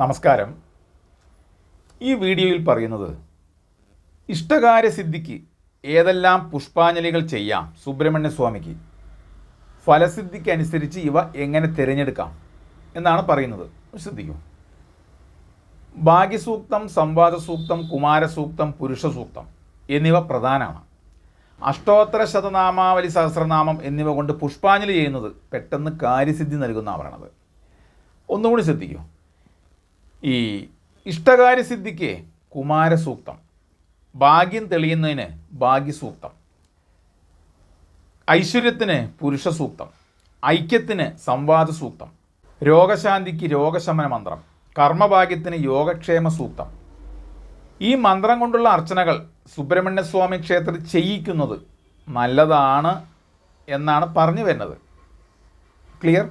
നമസ്കാരം. ഈ വീഡിയോയിൽ പറയുന്നത് ഇഷ്ടകാര്യസിദ്ധിക്ക് ഏതെല്ലാം പുഷ്പാഞ്ജലികൾ ചെയ്യാം സുബ്രഹ്മണ്യ സ്വാമിക്ക്? ഫലസിദ്ധിക്ക് അനുസരിച്ച് ഇവ എങ്ങനെ തിരഞ്ഞെടുക്കാം എന്നാണ് പറയുന്നത്. ശ്രദ്ധിക്കൂ. ഭാഗ്യസൂക്തം സംവാദസൂക്തം കുമാരസൂക്തം പുരുഷസൂക്തം എന്നിവ പ്രധാനമാണ്. അഷ്ടോത്തര ശതനാമാവലി സഹസ്രനാമം എന്നിവ കൊണ്ട് പുഷ്പാഞ്ജലി ചെയ്യുന്നത് പെട്ടെന്ന് കാര്യസിദ്ധി നൽകുന്ന ആവരണത് ഒന്നുകൂടി ശ്രദ്ധിക്കൂ. ഈ ഇഷ്ടകാര്യസിദ്ധിക്ക് കുമാരസൂക്തം ഭാഗ്യം തെളിയുന്നതിന് ഭാഗ്യസൂക്തം ഐശ്വര്യത്തിന് പുരുഷസൂക്തം ഐക്യത്തിന് സംവാദ സൂക്തം രോഗശാന്തിക്ക് രോഗശമന മന്ത്രം കർമ്മഭാഗ്യത്തിന് യോഗക്ഷേമ സൂക്തം ഈ മന്ത്രം കൊണ്ടുള്ള അർച്ചനകൾ സുബ്രഹ്മണ്യസ്വാമി ക്ഷേത്രത്തിൽ ചെയ്യിക്കുന്നത് നല്ലതാണ് എന്നാണ് പറഞ്ഞു വരുന്നത്. ക്ലിയർ?